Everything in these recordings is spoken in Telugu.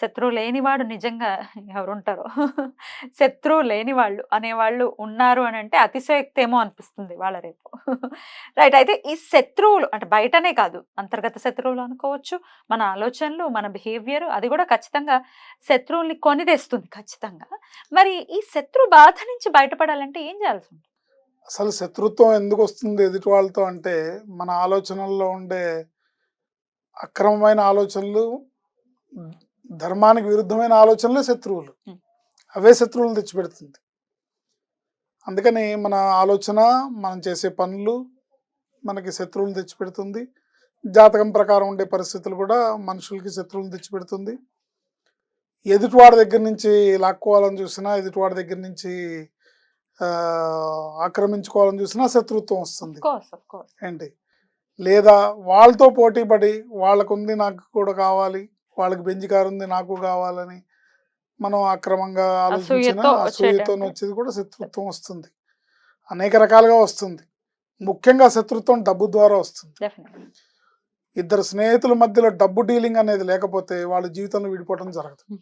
శత్రువు లేనివాడు నిజంగా ఎవరుంటారో? శత్రువు లేని వాళ్ళు అనేవాళ్ళు ఉన్నారు అని అంటే అతిశయోక్తి ఏమో అనిపిస్తుంది వాళ్ళ రేపు. రైట్ అయితే ఈ శత్రువులు అంటే బయటనే కాదు అంతర్గత శత్రువులు అనుకోవచ్చు మన ఆలోచనలు మన బిహేవియర్ అది కూడా ఖచ్చితంగా శత్రువుల్ని కొని తెస్తుంది ఖచ్చితంగా. మరి ఈ శత్రు బాధ నుంచి బయటపడాలంటే ఏం చేయాల్సి ఉంటుంది? అసలు శత్రుత్వం ఎందుకు వస్తుంది ఎదుటి వాళ్ళతో అంటే మన ఆలోచనల్లో ఉండే అక్రమమైన ఆలోచనలు ధర్మానికి విరుద్ధమైన ఆలోచనలే శత్రువులు. అవే శత్రువులు తెచ్చిపెడుతుంది. అందుకని మన ఆలోచన మనం చేసే పనులు మనకి శత్రువులు తెచ్చిపెడుతుంది. జాతకం ప్రకారం ఉండే పరిస్థితులు కూడా మనుషులకి శత్రువులు తెచ్చిపెడుతుంది. ఎదుటివాడి దగ్గర నుంచి లాక్కోవాలని చూసినా ఎదుటివాడి దగ్గర నుంచి ఆ, ఆక్రమించుకోవాలని చూసినా శత్రుత్వం వస్తుంది. ఏంటి? లేదా వాళ్ళతో పోటీ పడి వాళ్ళకుంది నాకు కూడా కావాలి వాళ్ళకి బెంచి కారు ఉంది నాకు కావాలని మనం అక్రమంగా ఆలోచించిన అసూయతో. వచ్చేది కూడా శత్రుత్వం వస్తుంది. అనేక రకాలుగా వస్తుంది. ముఖ్యంగా శత్రుత్వం డబ్బు ద్వారా వస్తుంది. ఇద్దరు స్నేహితుల మధ్యలో డబ్బు డీలింగ్ అనేది లేకపోతే వాళ్ళ జీవితంలో విడిపోవడం జరగదు.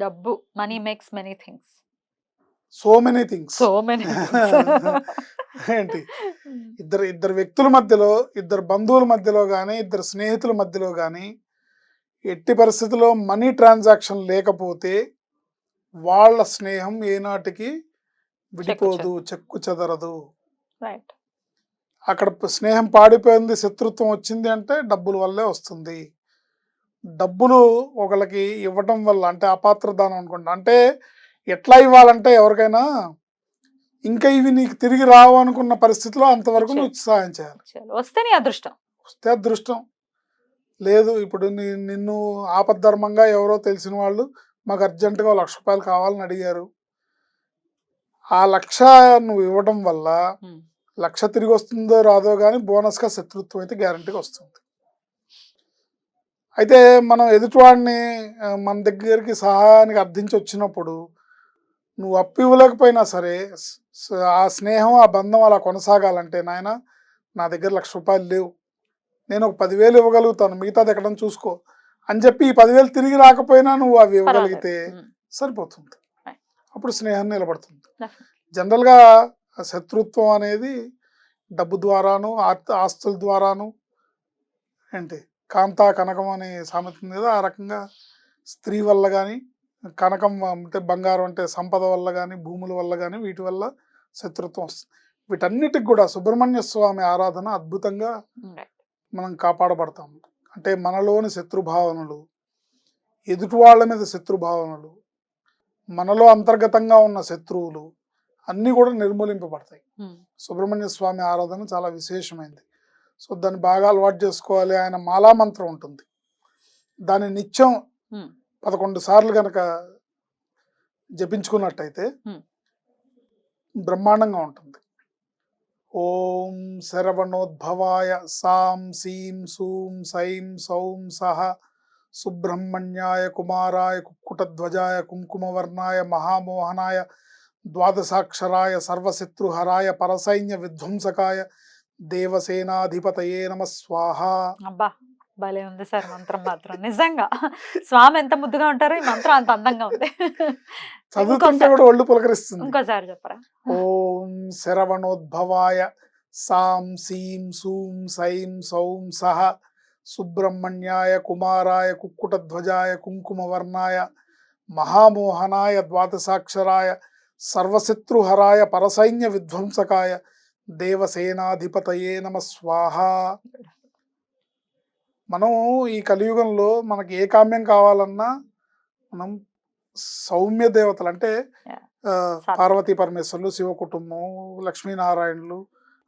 డబ్బు money makes many things. So many things. So many ఏంటి? ఇద్దరు ఇద్దరు వ్యక్తుల మధ్యలో ఇద్దరు బంధువుల మధ్యలో కానీ ఇద్దరు స్నేహితుల మధ్యలో కానీ ఎట్టి పరిస్థితుల్లో మనీ ట్రాన్సాక్షన్ లేకపోతే వాళ్ళ స్నేహం ఏనాటికి విడిపోదు చెక్కు చెదరదు. అక్కడ స్నేహం పాడిపోయింది శత్రుత్వం వచ్చింది అంటే డబ్బుల వల్లే వస్తుంది. డబ్బులు ఒకళ్ళకి ఇవ్వటం వల్ల అంటే అపాత్ర దానం అనుకుంటా అంటే ఎట్లా ఇవ్వాలంటే ఎవరికైనా ఇంకా ఇవి నీకు తిరిగి రావు అనుకున్న పరిస్థితిలో అంతవరకు నువ్వు సహాయం చేయాలి. వస్తే నీ అదృష్టం. వస్తే అదృష్టం. లేదు ఇప్పుడు నిన్ను ఆపద్ధర్మంగా ఎవరో తెలిసిన వాళ్ళు మాకు అర్జెంటుగా లక్ష రూపాయలు కావాలని అడిగారు. ఆ లక్ష నువ్వు ఇవ్వడం వల్ల. లక్ష తిరిగి వస్తుందో రాదో కానీ బోనస్గా శత్రుత్వం అయితే గ్యారంటీగా వస్తుంది. అయితే మనం ఎదుటివాడిని మన దగ్గరికి సహాయానికి అర్థించి వచ్చినప్పుడు నువ్వు అప్పు ఇవ్వలేకపోయినా సరే ఆ స్నేహం ఆ బంధం అలా కొనసాగాలంటే నాయన నా దగ్గర లక్ష రూపాయలు లేవు. నేను ఒక పదివేలు ఇవ్వగలుగుతాను. మిగతాది ఎక్కడన్నా చూసుకో అని చెప్పి ఈ పదివేలు తిరిగి రాకపోయినా నువ్వు అవి ఇవ్వగలిగితే సరిపోతుంది. అప్పుడు స్నేహం నిలబడుతుంది. జనరల్గా శత్రుత్వం అనేది డబ్బు ద్వారాను ఆస్త- ఆస్తుల ద్వారాను ఏంటి? కాంతా కనకం అనే సామెత ఉంది కదా ఆ రకంగా స్త్రీ వల్ల కానీ కనకం అంటే బంగారం అంటే సంపద వల్ల కానీ భూముల వల్ల కానీ వీటి వల్ల శత్రుత్వం వస్తుంది. వీటన్నిటికి కూడా సుబ్రహ్మణ్య స్వామి ఆరాధన అద్భుతంగా మనం కాపాడబడతాం. అంటే మనలోని శత్రుభావనలు ఎదుటి వాళ్ళ మీద శత్రుభావనలు మనలో అంతర్గతంగా ఉన్న శత్రువులు అన్నీ కూడా నిర్మూలింపబడతాయి. సుబ్రహ్మణ్య స్వామి ఆరాధన చాలా విశేషమైంది. సో దాన్ని బాగా అలవాటు చేసుకోవాలి. ఆయన మాలా మంత్రం ఉంటుంది. దాన్ని నిత్యం. పదకొండు సార్లు కనుక జపించుకున్నట్టయితే. బ్రహ్మాండంగా ఉంటుంది. ఓం శరవణోద్భవాయ సాం సీం సూం సైం సౌం సహ సుబ్రహ్మణ్యాయ కుమారాయ కుక్కుటధ్వజాయ కుంకుమవర్ణాయ మహామోహనాయ ద్వాదశాక్షరాయ సర్వశత్రుహరాయ పరసైన్య విధ్వంసకాయ దేవసేనాధిపతయే నమ స్వాహ. భలే ఉంది సార్ మంత్రం మాత్రం. నిజంగా. స్వామి ఎంత ముద్దుగా ఉంటారో ఈ మంత్రం అంత అందంగా ఉంది. చదువుతుంటే కూడా ఒళ్ళు పులకరిస్తుంది. ఇంకోసారి చెప్పరా? ఓం శరవణోద్భవాయ సాం సీం సూం సైం సౌం సహ సుబ్రహ్మణ్యాయ కుమారాయ కుక్కుటధ్వజాయ కుంకుమవర్ణాయ మహామోహనాయ ద్వాదశాక్షరాయ సర్వశత్రుహరాయ పరసైన్య విధ్వంసకాయ దేవసేనాధిపతయే నమ స్వాహ. మనం ఈ కలియుగంలో మనకి ఏ కామ్యం కావాలన్నా మనం సౌమ్య దేవతలు అంటే. పార్వతీ పరమేశ్వర్లు శివ కుటుంబం లక్ష్మీనారాయణులు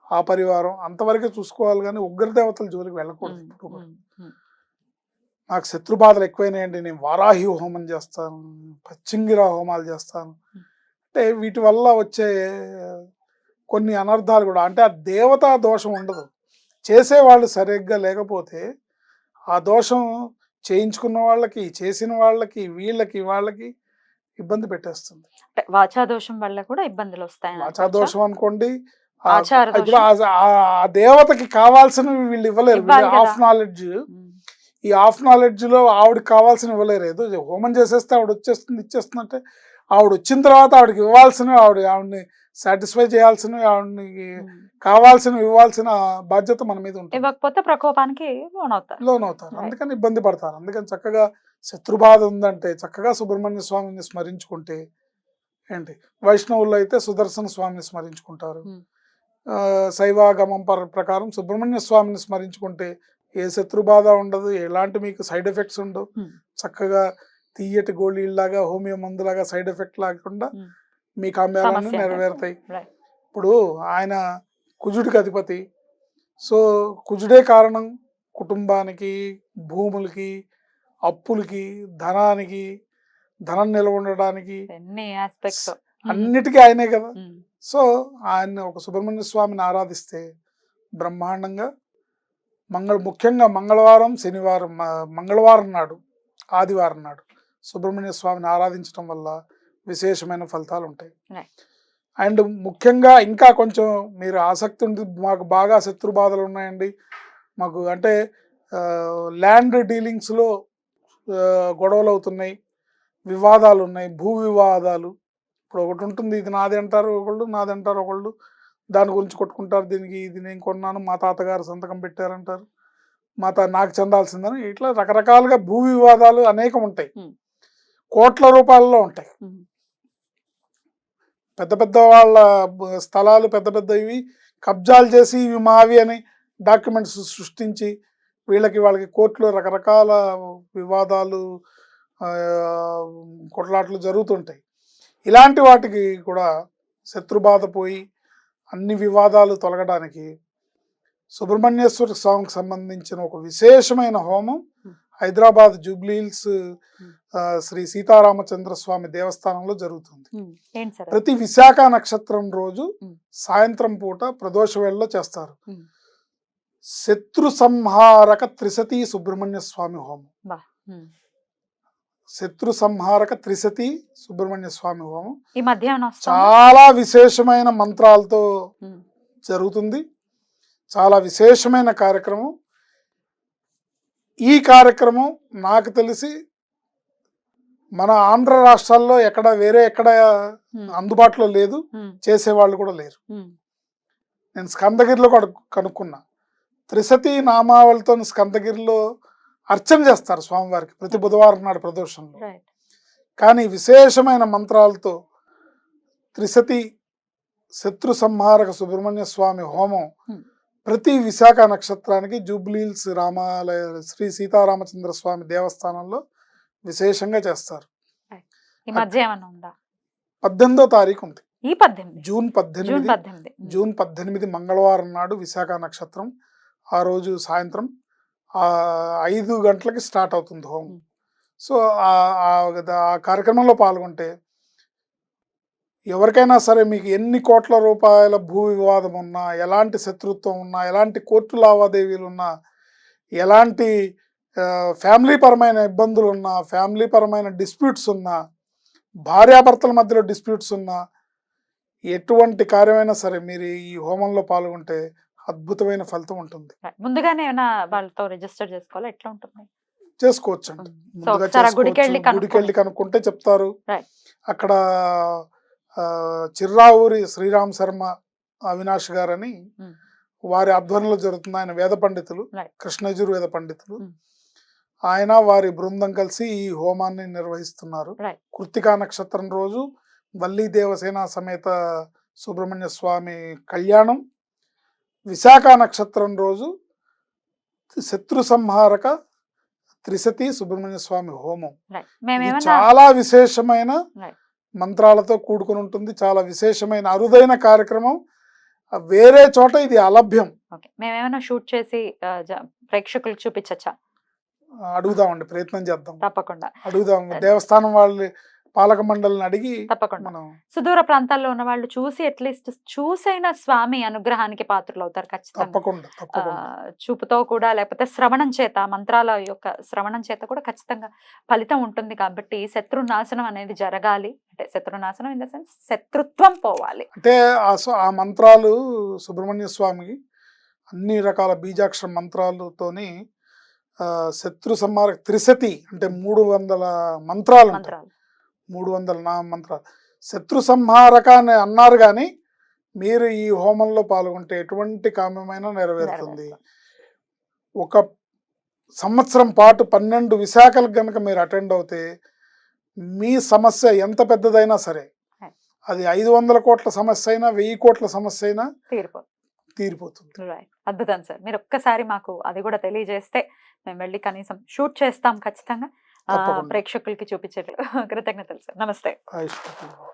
ఆ పరివారం అంతవరకే చూసుకోవాలి కానీ ఉగ్రదేవతల జోలికి వెళ్ళకూడదు ఉమ్. నాకు శత్రు బాధలు ఎక్కువైనాయండి నేను వారాహి హోమం చేస్తాను పచ్చింగిరా హోమాలు చేస్తాను. అంటే వీటి వల్ల వచ్చే కొన్ని అనర్థాలు కూడా అంటే ఆ దేవతా దోషం ఉండదు చేసేవాళ్ళు సరిగ్గా లేకపోతే ఆ దోషం చేయించుకున్న వాళ్ళకి చేసిన వాళ్ళకి వీళ్ళకి వాళ్ళకి ఇబ్బంది పెట్టేస్తుంది. అంటే వాచా దోషం వల్ల కూడా ఇబ్బందులు వస్తాయి వాచా దోషం అనుకోండి ఆ- ఇప్పుడు దేవతకి కావాల్సినవి వీళ్ళు ఇవ్వలేరు. Half knowledge. ఈ హాఫ్ నాలెడ్జ్లో ఆవిడకి కావాల్సిన ఇవ్వలేరు. ఏదో హోమం చేసేస్తే ఆవిడ వచ్చేస్తుంది ఇచ్చేస్తుంది అంటే ఆవిడ వచ్చిన తర్వాత ఆవిడకి ఇవ్వాల్సినవి ఆవిడ ఆవిడని సాటిస్ఫై చేయాల్సినవి ఆవిడని కావాల్సినవి ఇవ్వాల్సిన బాధ్యత మన మీద ఉంటుంది ఇవ్వకపోతే ప్రకోపానికి లోన్ అవుతారు లోన్ అవుతారు. అందుకని ఇబ్బంది పడతారు అందుకని చక్కగా శత్రుబాధ ఉందంటే చక్కగా సుబ్రహ్మణ్య స్వామిని స్మరించుకుంటే ఏంటి వైష్ణవుల్లో అయితే సుదర్శన స్వామిని స్మరించుకుంటారు Hmm. శైవాగమం పర ప్రకారం సుబ్రహ్మణ్య స్వామిని స్మరించుకుంటే ఏ శత్రుబాధ ఉండదు ఎలాంటి మీకు సైడ్ ఎఫెక్ట్స్ ఉండవు Hmm. చక్కగా తీయటి గోళీలాగా హోమియో మందులాగా సైడ్ ఎఫెక్ట్ లేకుండా Hmm. మీ అనేది. నెరవేరుతాయి. ఇప్పుడు ఆయన కుజుడికి అధిపతి. సో కుజుడే కారణం కుటుంబానికి భూములకి అప్పులకి ధనానికి ధనం నిల్వ ఉండడానికి ఆస్పెక్ట్స్ అన్నిటికీ ఆయనే కదా. సో ఆయన ఒక సుబ్రహ్మణ్య స్వామిని ఆరాధిస్తే బ్రహ్మాండంగా మంగళ ముఖ్యంగా మంగళవారం శనివారం మంగళవారం నాడు ఆదివారం నాడు సుబ్రహ్మణ్య స్వామిని ఆరాధించడం వల్ల విశేషమైన ఫలితాలు ఉంటాయి. అండ్ ముఖ్యంగా ఇంకా కొంచెం మీరు ఆసక్తి ఉంది మాకు బాగా శత్రు బాధలు ఉన్నాయండి. మాకు అంటే ల్యాండ్ డీలింగ్స్లో గొడవలు అవుతున్నాయి వివాదాలు ఉన్నాయి భూ వివాదాలు. ఇప్పుడు ఒకటి ఉంటుంది ఇది నాది అంటారు ఒకళ్ళు నాది అంటారు ఒకళ్ళు. దాని గురించి కొట్టుకుంటారు దీనికి ఇది నేను కొన్నాను మా తాతగారు సంతకం పెట్టారంటారు మా తా నాకు చెందాల్సిందని ఇట్లా రకరకాలుగా భూ వివాదాలు అనేకం ఉంటాయి Hmm. కోట్ల రూపాయల్లో ఉంటాయి. పెద్ద పెద్ద వాళ్ళ స్థలాలు పెద్ద పెద్ద ఇవి కబ్జాలు చేసి ఇవి మావి అని డాక్యుమెంట్స్ సృష్టించి వీళ్ళకి వాళ్ళకి కోర్టులో రకరకాల వివాదాలు కొట్లాట్లు జరుగుతుంటాయి. ఇలాంటి వాటికి కూడా శత్రుబాధ పోయి అన్ని వివాదాలు తొలగడానికి సుబ్రహ్మణ్యేశ్వర స్వామికి సంబంధించిన ఒక విశేషమైన హోమం హైదరాబాద్ జూబ్లీ హిల్స్ ఆ, శ్రీ సీతారామచంద్ర స్వామి దేవస్థానంలో జరుగుతుంది? ప్రతి విశాఖ నక్షత్రం రోజు. సాయంత్రం పూట ప్రదోష వేళలో చేస్తారు. శత్రు సంహారక త్రిశతి సుబ్రహ్మణ్య స్వామి హోమం. శత్రు సంహారక త్రిశతి సుబ్రహ్మణ్య స్వామి హోమం. ఈ చాలా విశేషమైన మంత్రాలతో జరుగుతుంది. చాలా విశేషమైన కార్యక్రమం. ఈ కార్యక్రమం నాకు తెలిసి మన ఆంధ్ర రాష్ట్రాల్లో ఎక్కడ వేరే ఎక్కడ అందుబాటులో లేదు. చేసేవాళ్ళు కూడా లేరు. నేను స్కందగిరిలో కూడా కనుక్కున్నా. త్రిశతి నామావళితో స్కందగిరిలో అర్చన చేస్తారు స్వామివారికి ప్రతి బుధవారం నాడు ప్రదోషంలో. కానీ విశేషమైన మంత్రాలతో త్రిశతి శత్రు సంహారక సుబ్రహ్మణ్య స్వామి హోమం. ప్రతి విశాఖ నక్షత్రానికి జూబ్లీల్స్ రామాలయ శ్రీ సీతారామచంద్ర స్వామి దేవస్థానంలో విశేషంగా చేస్తారు. ఈ మధ్య ఏమన్నా ఉందా? పద్దెనిమిదో తారీఖు ఉంది. ఈ పద్దెనిమిది. జూన్ పద్దెనిమిది. జూన్ పద్దెనిమిది. మంగళవారం నాడు విశాఖ నక్షత్రం ఆ రోజు సాయంత్రం ఆ ఐదు గంటలకి స్టార్ట్ అవుతుంది హోమం. Hmm. సో ఆ కార్యక్రమంలో పాల్గొంటే ఎవరికైనా సరే మీకు ఎన్ని కోట్ల రూపాయల భూ వివాదం ఉన్నా ఎలాంటి శత్రుత్వం ఉన్నా ఎలాంటి కోర్టు లావాదేవీలు ఉన్నా ఎలాంటి ఫ్యామిలీ పరమైన ఇబ్బందులు ఉన్నా ఫ్యామిలీ పరమైన డిస్ప్యూట్స్ ఉన్నా భార్యాభర్తల మధ్యలో డిస్ప్యూట్స్ ఉన్నా ఎటువంటి కార్యమైనా సరే మీరు ఈ హోమంలో పాల్గొంటే అద్భుతమైన ఫలితం ఉంటుంది. ముందుగానే ఏమైనా వాళ్ళతో రిజిస్టర్ చేసుకోవాలా ఎట్లా ఉంటుంది చేసుకోవచ్చు అండి సో ముందుగా ఒకసారి ఆ గుడికి వెళ్ళి చేసుకోవచ్చు. గుడికి వెళ్ళి కనుక్కుంటే చెప్తారు. అక్కడ చిర్రావూరి శ్రీరామ్ శర్మ అవినాష్ గారని. వారి ఆధ్వర్యంలో జరుగుతుంది ఆయన వేద పండితులు Right. కృష్ణజురు వేద పండితులు. ఆయన వారి బృందం కలిసి ఈ హోమాన్ని నిర్వహిస్తున్నారు. కృత్తికా నక్షత్రం రోజు వల్లి దేవసేన సమేత సుబ్రహ్మణ్య స్వామి కళ్యాణం విశాఖ నక్షత్రం రోజు శత్రు సంహారక త్రిశతి సుబ్రహ్మణ్య స్వామి హోమం చాలా విశేషమైన. మంత్రాలతో కూడుకుని ఉంటుంది. చాలా విశేషమైన అరుదైన కార్యక్రమం. వేరే చోట ఇది అలభ్యం. మేమేమైనా షూట్ చేసి ప్రేక్షకులకు చూపించచ్చా? అడుగుదామండి. ప్రయత్నం చేద్దాం. తప్పకుండా. అడుగుదాం. దేవస్థానం వాళ్ళ పాలక మండలిని అడిగి తప్పకుండా. సుదూర ప్రాంతాల్లో ఉన్న వాళ్ళు చూసి అట్లీస్ట్ చూసైన స్వామి అనుగ్రహానికి పాత్రలు అవుతారు ఖచ్చితంగా. తప్పకుండా చూపుతో కూడా లేకపోతే శ్రవణం చేత మంత్రాల యొక్క శ్రవణం చేత కూడా ఖచ్చితంగా ఫలితం ఉంటుంది కాబట్టి శత్రు నాశనం అనేది జరగాలి. అంటే శత్రు నాశనం ఇన్ ద సెన్స్ శత్రుత్వం పోవాలి. అంటే ఆ మంత్రాలు సుబ్రహ్మణ్య స్వామికి అన్ని రకాల బీజాక్షర మంత్రాలతోని శత్రు సంహార త్రిశతి అంటే మూడు వందల మంత్రాలు ఉంటాయి మంత్రాలు. మూడు వందల నా మంత్రాలు శత్రు సంహారక అని అన్నారు కానీ మీరు ఈ హోమంలో పాల్గొంటే ఎటువంటి కామ్యమైనా నెరవేరుతుంది. ఒక సంవత్సరం పాటు పన్నెండు విశాఖలకు గనక మీరు అటెండ్ అవుతే మీ సమస్య ఎంత పెద్దదైనా సరే. అది ఐదు వందల కోట్ల సమస్య అయినా వెయ్యి కోట్ల సమస్య అయినా తీరిపోతుంది అద్భుతం సార్ మీరు ఒక్కసారి మాకు అది కూడా తెలియజేస్తే మేము వెళ్ళి కనీసం షూట్ చేస్తాం ఖచ్చితంగా. ప్రేక్షకులకి చూపించేట్లు కృతజ్ఞతలు సార్. నమస్తే.